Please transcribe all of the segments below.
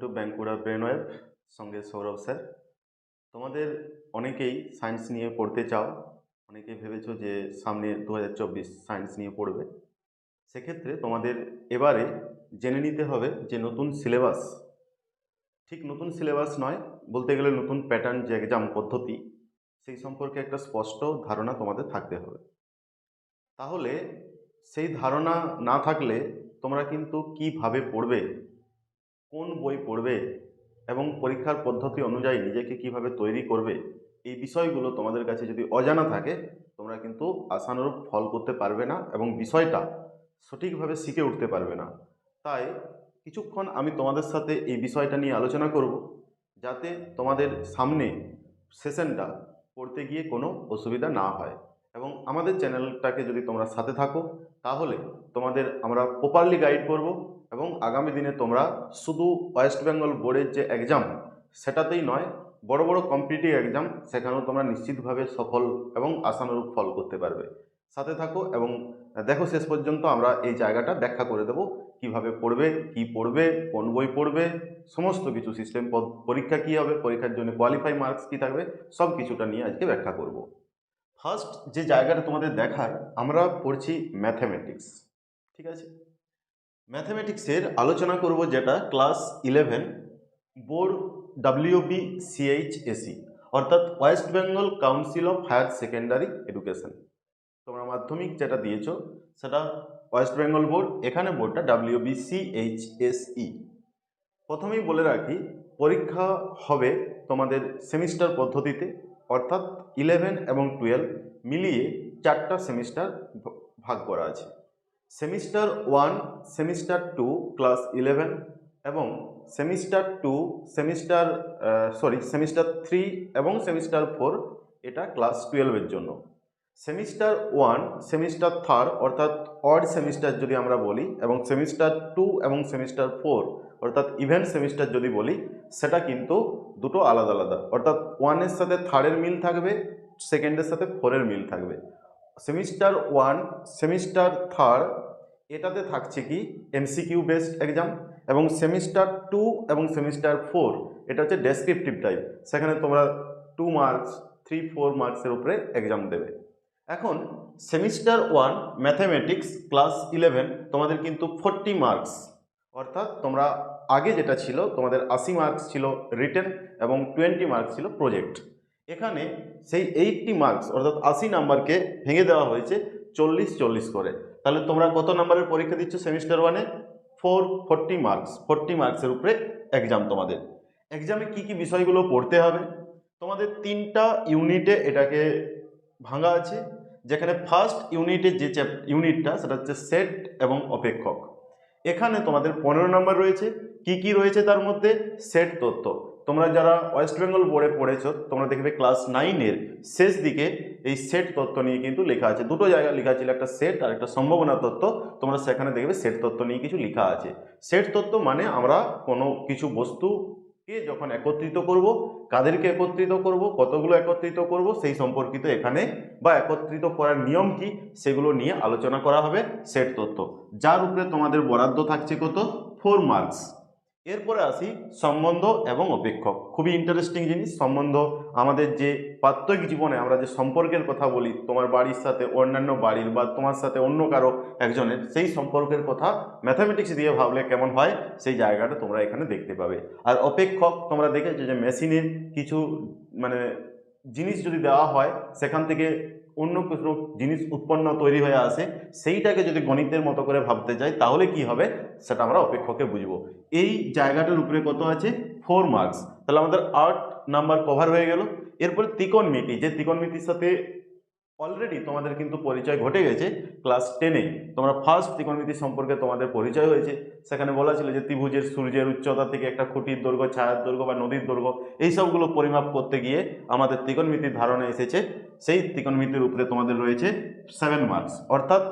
Two Bankura ব্রেনওয়েভ, সঙ্গে Sourav sir. তোমাদের অনেকেই সায়েন্স নিয়ে পড়তে চাও, অনেকেই ভেবেছো যে সামনে দু হাজার চব্বিশ সায়েন্স নিয়ে পড়বে। সেক্ষেত্রে তোমাদের এবারে জেনে নিতে হবে যে নতুন সিলেবাস, ঠিক নতুন সিলেবাস নয়, বলতে গেলে নতুন প্যাটার্ন যে এক্সাম পদ্ধতি, সেই সম্পর্কে একটা স্পষ্ট ধারণা তোমাদের থাকতে হবে। তাহলে সেই ধারণা না থাকলে তোমরা কিন্তু কীভাবে পড়বে কোন বই পড়বে এবং পরীক্ষার পদ্ধতি অনুযায়ী নিজেকে কীভাবে তৈরি করবে, এই বিষয়গুলো তোমাদের কাছে যদি অজানা থাকে, তোমরা কিন্তু আশানুরূপ ফল করতে পারবে না এবং বিষয়টা সঠিকভাবে শিখে উঠতে পারবে না। তাই কিছুক্ষণ আমি তোমাদের সাথে এই বিষয়টা নিয়ে আলোচনা করব, যাতে তোমাদের সামনে সেশনটা পড়তে গিয়ে কোনো অসুবিধা না হয়। এবং আমাদের চ্যানেলটাকে যদি তোমরা সাথে থাকো, তাহলে তোমাদের আমরা প্রপারলি গাইড করব এবং আগামী দিনে তোমরা শুধু ওয়েস্ট বেঙ্গল বোর্ডের যে এক্সাম সেটাতেই নয়, বড় বড় কম্পিটিটিভ এক্সাম সেখানেও তোমরা নিশ্চিতভাবে সফল এবং আশানুরূপ ফল করতে পারবে। সাথে থাকো এবং দেখো শেষ পর্যন্ত আমরা এই জায়গাটা ব্যাখ্যা করে দেবো, কীভাবে পড়বে, কি পড়বে, কোন বই পড়বে, সমস্ত কিছু সিস্টেম পরীক্ষা কী হবে, পরীক্ষার জন্য কোয়ালিফাই মার্কস কী থাকবে, সব কিছুটা নিয়ে আজকে ব্যাখ্যা করব। ফার্স্ট যে জায়গাটা তোমাদের দেখার, আমরা পড়ছি ম্যাথামেটিক্স ঠিক আছে? ম্যাথামেটিক্সের আলোচনা করব যেটা class eleven board WB CHSE অর্থাৎ West Bengal council of higher secondary education তোমরা মাধ্যমিক যেটা দিয়েছ, সেটা ওয়েস্ট বেঙ্গল বোর্ড এখানে বোর্ডটা ডাব্লিউবি সিএইচএসই প্রথমেই বলে রাখি, পরীক্ষা হবে তোমাদের সেমিস্টার পদ্ধতিতে, অর্থাৎ ইলেভেন এবং টুয়েলভ মিলিয়ে চারটা সেমিস্টার ভাগ করা আছে। Semester one, semester two, class eleven এবং semester two, semester sorry semester three এবং সেমিস্টার ফোর, এটা ক্লাস টুয়েলভের জন্য। সেমিস্টার ওয়ান, সেমিস্টার থার্ড অর্থাৎ অড সেমিস্টার যদি আমরা বলি, এবং সেমিস্টার টু এবং সেমিস্টার ফোর, অর্থাৎ ইভেন্ট সেমিস্টার যদি বলি, সেটা কিন্তু দুটো আলাদা আলাদা। অর্থাৎ ওয়ানের সাথে থার্ডের মিল থাকবে, সেকেন্ডের সাথে ফোরের মিল থাকবে। সেমিস্টার ওয়ান, সেমিস্টার থার্ড, এটাতে থাকছে কি? এমসিকিউ বেসড এক্সাম এবং সেমিস্টার টু এবং সেমিস্টার ফোর, এটা হচ্ছে ডেসক্রিপটিভ টাইপ। সেখানে তোমরা টু মার্কস, থ্রি, ফোর মার্কসের উপরে এক্সাম দেবে। এখন semester one, mathematics, class eleven, তোমাদের কিন্তু ফোরটি মার্কস। অর্থাৎ তোমরা আগে যেটা ছিল, তোমাদের আশি মার্কস ছিল রিটেন এবং টোয়েন্টি মার্কস ছিল প্রজেক্ট। এখানে সেই এইটটি মার্কস অর্থাৎ আশি নাম্বারকে ভেঙে দেওয়া হয়েছে চল্লিশ চল্লিশ করে। তাহলে তোমরা কত নাম্বারের পরীক্ষা দিচ্ছ সেমিস্টার ওয়ানে ফোর ফোরটি মার্কস ফোরটি মার্কসের উপরে এক্সাম তোমাদের। এক্সামে কি কি বিষয়গুলো পড়তে হবে? তোমাদের তিনটা ইউনিটে এটাকে ভাঙা আছে, যেখানে ফার্স্ট ইউনিটের যে চ্যাপ ইউনিটটা সেটা হচ্ছে সেট এবং অপেক্ষক। এখানে তোমাদের পনেরো নম্বর রয়েছে। কি কি রয়েছে তার মধ্যে? সেট তত্ত্ব। তোমরা যারা ওয়েস্ট বেঙ্গল বোর্ডে পড়েছো, তোমরা দেখবে ক্লাস নাইনের শেষ দিকে এই সেট তত্ত্ব নিয়ে কিন্তু লেখা আছে। দুটো জায়গায় লেখা ছিল, একটা সেট আর একটা সম্ভাবনা তত্ত্ব। তোমরা সেখানে দেখবে সেট তত্ত্ব নিয়ে কিছু লেখা আছে। সেট তত্ত্ব মানে আমরা কোনো কিছু বস্তুকে যখন একত্রিত করব, কাদেরকে একত্রিত করব, কতগুলো একত্রিত করব, সেই সম্পর্কিত এখানে বা একত্রিত করার নিয়ম কি, সেগুলো নিয়ে আলোচনা করা হবে সেট তত্ত্ব। যার উপরে তোমাদের বরাদ্দ থাকছে কত? ফোর মার্কস এরপরে আসি সম্বন্ধ এবং অপেক্ষক খুবই ইন্টারেস্টিং জিনিস, সম্বন্ধ। আমাদের যে প্রাত্যহিক জীবনে আমরা যে সম্পর্কের কথা বলি, তোমার বাড়ির সাথে অন্যান্য বাড়ির বা তোমার সাথে অন্য কারও একজনের, সেই সম্পর্কের কথা ম্যাথামেটিক্স দিয়ে ভাবলে কেমন হয়, সেই জায়গাটা তোমরা এখানে দেখতে পাবে। আর অপেক্ষক তোমরা দেখেছ যে মেশিনের কিছু মানে জিনিস যদি দেওয়া হয়, সেখান থেকে অন্য কিছু জিনিস উৎপন্ন তৈরি হয়ে আসে, সেইটাকে যদি গণিতের মতো করে ভাবতে যাই, তাহলে কি হবে? সেটা আমরা অপেক্ষকে বুঝব। এই জায়গাটার উপরে কত আছে? ফোর মার্কস তাহলে আমাদের আট নাম্বার কভার হয়ে গেল। এরপরে ত্রিকোণমিতি, যে ত্রিকোণমিতির সাথে অলরেডি তোমাদের কিন্তু পরিচয় ঘটে গেছে ক্লাস টেনে তোমরা ফার্স্ট ত্রিকোণমিতি সম্পর্কে তোমাদের পরিচয় হয়েছে। সেখানে বলা ছিল যে ত্রিভুজের সূর্যের উচ্চতা থেকে একটা খুঁটির দৈর্ঘ্য, ছায়ার দৈর্ঘ্য বা নদীর দৈর্ঘ্য, এই সবগুলো পরিমাপ করতে গিয়ে আমাদের ত্রিকোণমিতির ধারণা এসেছে। সেই ত্রিকোণমিতির উপরে তোমাদের রয়েছে সেভেন মার্কস অর্থাৎ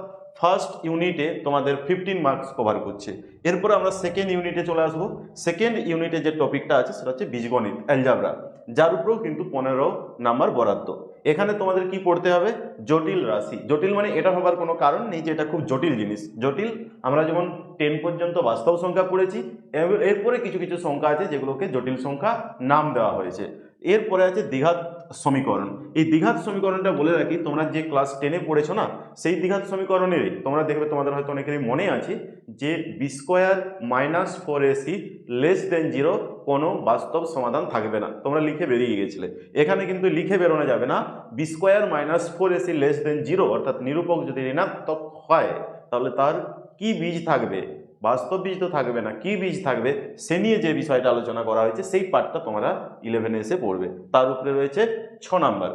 ফার্স্ট ইউনিটে তোমাদের ফিফটিন মার্কস কভার করছে। এরপর আমরা সেকেন্ড ইউনিটে চলে আসব। সেকেন্ড ইউনিটে যে টপিকটা আছে, সেটা হচ্ছে বীজগণিত অ্যালজাবরা যার উপরেও কিন্তু পনেরো নাম্বার বরাদ্দ। এখানে তোমাদের কি পড়তে হবে? জটিল রাশি। জটিল মানে এটা হবার কোনো কারণ নেই যে এটা খুব জটিল জিনিস। জটিল, আমরা যেমন টেন পর্যন্ত বাস্তব সংখ্যা পড়েছি এরপরে কিছু কিছু সংখ্যা আছে যেগুলোকে জটিল সংখ্যা নাম দেওয়া হয়েছে। এরপরে আছে দ্বিঘাত সমীকরণ। এই দ্বিঘাত সমীকরণটা বলে রাখি, তোমরা যে ক্লাস টেনে পড়েছো না, সেই দ্বিঘাত সমীকরণেরই তোমরা দেখবে তোমাদের হয়তো অনেকেরই মনে আছে যে B square minus four AC less than zero কোনো বাস্তব সমাধান থাকবে না। তোমরা লিখে বেরিয়ে গেছিলে এখানে কিন্তু লিখে বেরোনো যাবে না B square minus four AC less than zero অর্থাৎ নিরূপক যদি ঋণাত্মক হয়, তাহলে তার কি বীজ থাকবে? বাস্তব বীজ তো থাকবে না, কি বীজ থাকবে সে নিয়ে যে বিষয়টা আলোচনা করা হয়েছে, সেই পার্টটা তোমরা ইলেভেনে এসে পড়বে। তার উপরে রয়েছে ছ নাম্বার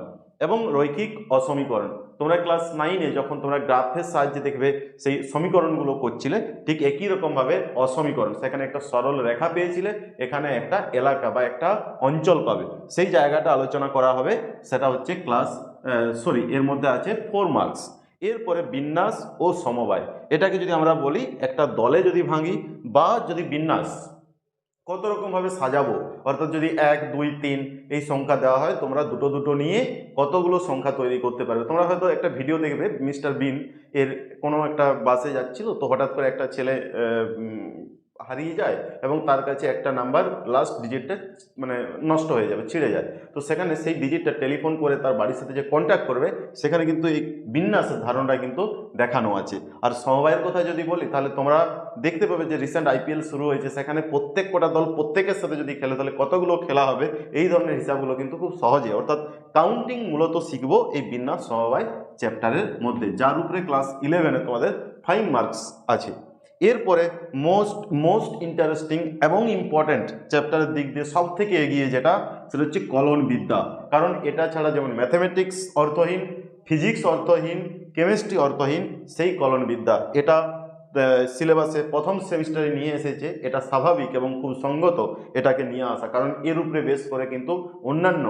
এবং রৈখিক অসমীকরণ। তোমরা ক্লাস নাইনে যখন তোমরা গ্রাফের সাহায্যে দেখবে, সেই সমীকরণগুলো করছিলে, ঠিক একই রকমভাবে অসমীকরণ। সেখানে একটা সরল রেখা পেয়েছিলে, এখানে একটা এলাকা বা একটা অঞ্চল পাবে। সেই জায়গাটা আলোচনা করা হবে, সেটা হচ্ছে ক্লাস সরি এর মধ্যে আছে ফোর মার্কস এরপরে বিন্যাস ও সমবায়। এটাকে যদি আমরা বলি, একটা দলে যদি ভাঙি বা যদি বিন্যাস, কত রকমভাবে সাজাবো? অর্থাৎ যদি এক, দুই, তিন এই সংখ্যা দেওয়া হয়, তোমরা দুটো দুটো নিয়ে কতগুলো সংখ্যা তৈরি করতে পারবে? তোমরা হয়তো একটা ভিডিও দেখবে, মিস্টার বিন এর কোনো একটা বাসে যাচ্ছিল, তো হঠাৎ করে একটা ছেলে হারিয়ে যায় এবং তার কাছে একটা নাম্বার লাস্ট ডিজিটটা মানে নষ্ট হয়ে যাবে, ছিঁড়ে যায়। তো সেখানে সেই ডিজিটটা টেলিফোন করে তার বাড়ির সাথে যে কন্ট্যাক্ট করবে, সেখানে কিন্তু এই বিন্যাসের ধারণটা কিন্তু দেখানো আছে। আর সমবায়ের কথা যদি বলি, তাহলে তোমরা দেখতে পাবে যে রিসেন্ট আইপিএল শুরু হয়েছে, সেখানে প্রত্যেক কটা দল প্রত্যেকের সাথে যদি খেলে, তাহলে কতগুলো খেলা হবে, এই ধরনের হিসাবগুলো কিন্তু খুব সহজে। অর্থাৎ কাউন্টিং মূলত শিখব এই বিন্যাস সমবায় চ্যাপ্টারের মধ্যে, যার উপরে ক্লাস ইলেভেনে তোমাদের ফাইভ মার্কস আছে। এরপরে মোস্ট মোস্ট ইন্টারেস্টিং এবং ইম্পর্ট্যান্ট চ্যাপ্টারের দিক দিয়ে সব থেকে এগিয়ে যেটা, সেটা হচ্ছে কলন বিদ্যা কারণ এটা ছাড়া যেমন ম্যাথামেটিক্স অর্থহীন ফিজিক্স অর্থহীন কেমিস্ট্রি অর্থহীন, সেই কলন বিদ্যা এটা সিলেবাসে প্রথম সেমিস্টারে নিয়ে এসেছে, এটা স্বাভাবিক এবং খুব সঙ্গত এটাকে নিয়ে আসা। কারণ এর উপরে বেস করে কিন্তু অন্যান্য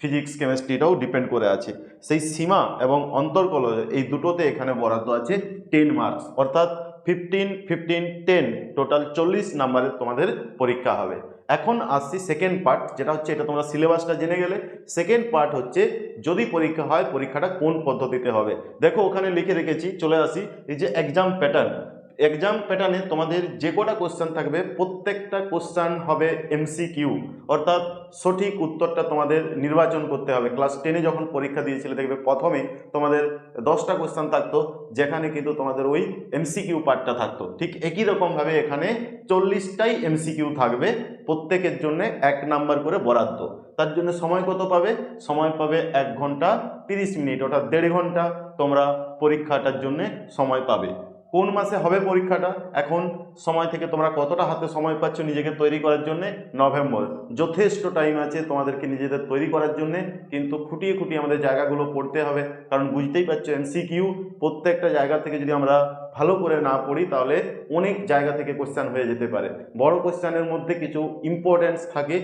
ফিজিক্স কেমিস্ট্রিটাও ডিপেন্ড করে আছে। সেই সীমা এবং অন্তর্কল এই দুটোতে এখানে বরাদ্দ আছে টেন মার্কস অর্থাৎ ফিফটিন ফিফটিন টেন টোটাল চল্লিশ নাম্বারের তোমাদের পরীক্ষা হবে। এখন আসছি সেকেন্ড পার্ট যেটা হচ্ছে এটা তোমরা সিলেবাসটা জেনে গেলে। সেকেন্ড পার্ট হচ্ছে যদি পরীক্ষা হয়, পরীক্ষাটা কোন পদ্ধতিতে হবে? দেখো ওখানে লিখে রেখেছি, চলে আসি। এই যে এক্সাম প্যাটার্ন এক্সাম প্যাটার্নে তোমাদের যে কটা কোশ্চেন থাকবে, প্রত্যেকটা কোশ্চেন হবে এমসিকিউ অর্থাৎ সঠিক উত্তরটা তোমাদের নির্বাচন করতে হবে। ক্লাস টেনে যখন পরীক্ষা দিয়েছিলে, দেখবে প্রথমে তোমাদের দশটা কোশ্চেন থাকতো, যেখানে কিন্তু তোমাদের ওই এমসিকিউ পার্টটা থাকতো। ঠিক একই রকমভাবে এখানে চল্লিশটাই এমসিকিউ থাকবে, প্রত্যেকের জন্য এক নাম্বার করে বরাদ্দ। তার জন্য সময় কত পাবে? সময় পাবে এক ঘণ্টা তিরিশ মিনিট, অর্থাৎ দেড় ঘণ্টা তোমরা পরীক্ষাটার জন্য সময় পাবে। কোন মাসে হবে পরীক্ষাটা? এখন সময় থেকে তোমরা কতটা হাতে সময় পাচ্ছ নিজেকে তৈরি করার জন্য? নভেম্বর। যথেষ্ট টাইম আছে তোমাদেরকে নিজেদের তৈরি করার জন্য, কিন্তু খুঁটিয়ে খুঁটিয়ে আমাদের জায়গাগুলো পড়তে হবে। কারণ বুঝতেই পারছ এমসিকিউ প্রত্যেকটা জায়গা থেকে যদি আমরা ভালো করে না পড়ি, তাহলে অনেক জায়গা থেকে কোশ্চেন হয়ে যেতে পারে। বড় কোশ্চেনের মধ্যে কিছু ইম্পর্টেন্স থাকে।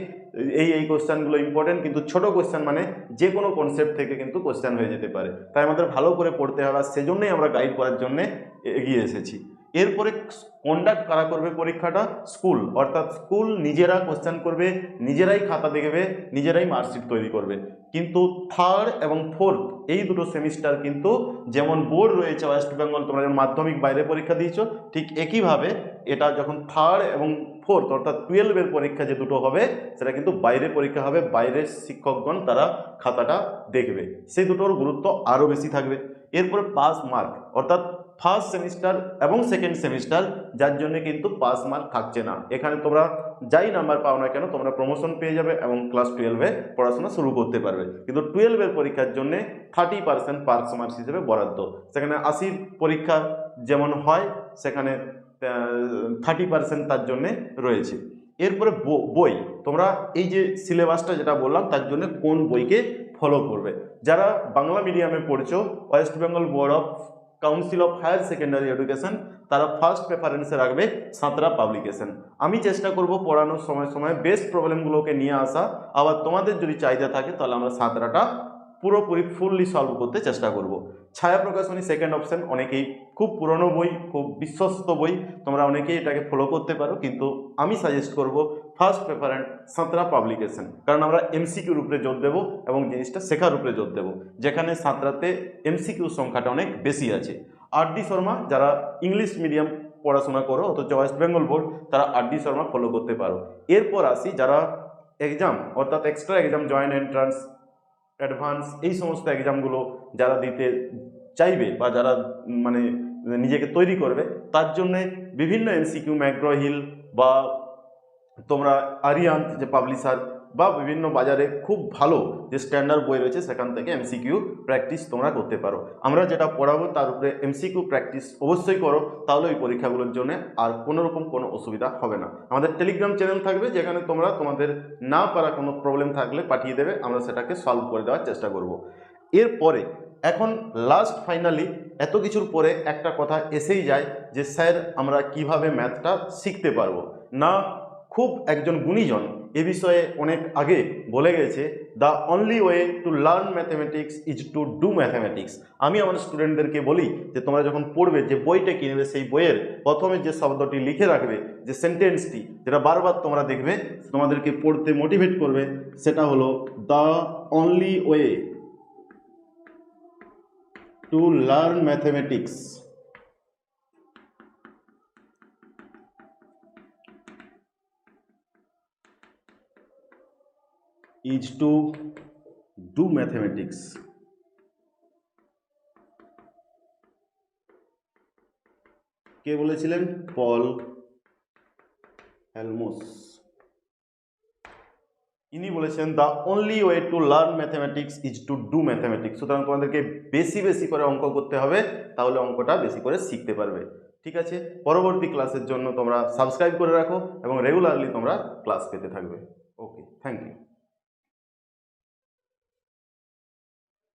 এই এই কোশ্চেনগুলো ইম্পর্টেন্ট কিন্তু ছোট কোশ্চেন মানে যে কোনো কনসেপ্ট থেকে কিন্তু কোশ্চেন হয়ে যেতে পারে। তাই আমাদের ভালো করে পড়তে হবে, আর সেজন্যই আমরা গাইড করার জন্যে এগিয়ে এসেছি। এরপরে কন্ডাক্ট কারা করবে পরীক্ষাটা? স্কুল অর্থাৎ স্কুল নিজেরা কোশ্চেন করবে, নিজেরাই খাতা দেখবে, নিজেরাই মার্কশিট তৈরি করবে। কিন্তু থার্ড এবং ফোর্থ এই দুটো সেমিস্টার কিন্তু যেমন বোর্ড রয়েছে ওয়েস্ট বেঙ্গল তোমরা যেমন মাধ্যমিক বাইরে পরীক্ষা দিয়েছ, ঠিক একইভাবে এটা যখন থার্ড এবং ফোর্থ অর্থাৎ টুয়েলভের পরীক্ষা যে দুটো হবে, সেটা কিন্তু বাইরে পরীক্ষা হবে, বাইরের শিক্ষকগণ তারা খাতাটা দেখবে। সেই দুটোর গুরুত্ব আরও বেশি থাকবে। এরপরে পাস মার্ক অর্থাৎ ফার্স্ট সেমিস্টার এবং সেকেন্ড সেমিস্টার যার জন্য কিন্তু পাস মার্ক থাকছে না। এখানে তোমরা যাই নাম্বার পাও না কেন, তোমরা প্রমোশন পেয়ে যাবে এবং ক্লাস টুয়েলভে পড়াশোনা শুরু করতে পারবে। কিন্তু টুয়েলভের পরীক্ষার জন্য থার্টি পার্সেন্ট পাস মার্কস হিসেবে বরাদ্দ। সেখানে আশির পরীক্ষা যেমন হয়, সেখানে থার্টি পার্সেন্ট তার জন্যে রয়েছে। এরপরে বই। তোমরা এই যে সিলেবাসটা যেটা বললাম, তার জন্য কোন বইকে ফলো করবে? যারা বাংলা মিডিয়ামে পড়ছো West Bengal board of council of higher secondary education তারা ফার্স্ট প্রেফারেন্সে রাখবে সাঁতরা পাবলিকেশন আমি চেষ্টা করব পড়ানোর সময় সময় বেস্ট প্রবলেমগুলোকে নিয়ে আসা। আবার তোমাদের যদি চাহিদা থাকে তাহলে আমরা সাঁতরাটা পুরোপুরি ফুললি সলভ করতে চেষ্টা করব। ছায়া প্রকাশনী সেকেন্ড অপশন অনেকেই খুব পুরনো বই, খুব বিশ্বস্ত বই, তোমরা অনেকেই এটাকে ফলো করতে পারো, কিন্তু আমি সাজেস্ট করব ফার্স্ট প্রেফারেন্ট সাঁতরা পাবলিকেশন কারণ আমরা এমসিকিউর উপরে জোর দেবো এবং জিনিসটা শেখার উপরে জোর দেবো, যেখানে সাঁতরাতে এমসিকিউর সংখ্যাটা অনেক বেশি আছে। আর ডি শর্মা, যারা ইংলিশ মিডিয়াম পড়াশোনা করো, অথচ ওয়েস্ট বেঙ্গল বোর্ড তারা আর ডি শর্মা ফলো করতে পারো। এরপর আসি যারা এক্সাম অর্থাৎ extra exam joint entrance advance, এই সমস্ত এক্সামগুলো যারা দিতে চাইবে বা যারা মানে নিজেকে তৈরি করবে, তার জন্যে বিভিন্ন এমসিকিউ ম্যাগ্রো হিল বা তোমরা আরিয়ান্ত যে পাবলিশার বা বিভিন্ন বাজারে খুব ভালো যে স্ট্যান্ডার্ড বই রয়েছে, সেখান থেকে এমসিকিউ প্র্যাকটিস তোমরা করতে পারো। আমরা যেটা পড়াবো, তার উপরে এমসিকিউ প্র্যাকটিস অবশ্যই করো, তাহলে ওই পরীক্ষাগুলোর জন্য আর কোনো রকম কোনো অসুবিধা হবে না। আমাদের টেলিগ্রাম চ্যানেল থাকবে, যেখানে তোমরা তোমাদের না পারা কোনো প্রবলেম থাকলে পাঠিয়ে দেবে, আমরা সেটাকে সলভ করে দেওয়ার চেষ্টা করব। এরপরে, এখন লাস্ট ফাইনালি এত কিছুর পরে একটা কথা এসেই যায় যে, স্যার, আমরা কীভাবে ম্যাথটা শিখতে পারব? না খুব একজন গুণীজন। এ বিষয়ে অনেক আগে বলে গেছে the only way to learn mathematics is to do mathematics আমি আমার স্টুডেন্টদেরকে বলি যে, তোমরা যখন পড়বে, যে বইটা কিনবে সেই বইয়ের প্রথমে যে শব্দটি লিখে রাখবে, যে সেন্টেন্সটি যেটা বারবার তোমরা দেখবে, তোমাদেরকে পড়তে মোটিভেট করবে, সেটা হলো the only way to learn mathematics is to do mathematics. কে বলেছিলেন? পল হেলমোস ইনি বলেছেন the only way to learn mathematics is to do mathematics সুতরাং তোমাদেরকে বেশি বেশি করে অঙ্ক করতে হবে, তাহলে অঙ্কটা বেশি করে শিখতে পারবে। ঠিক আছে? পরবর্তী ক্লাসের জন্য তোমরা সাবস্ক্রাইব করে রাখো এবং রেগুলারলি তোমরা ক্লাস পেতে থাকবে। Okay thank you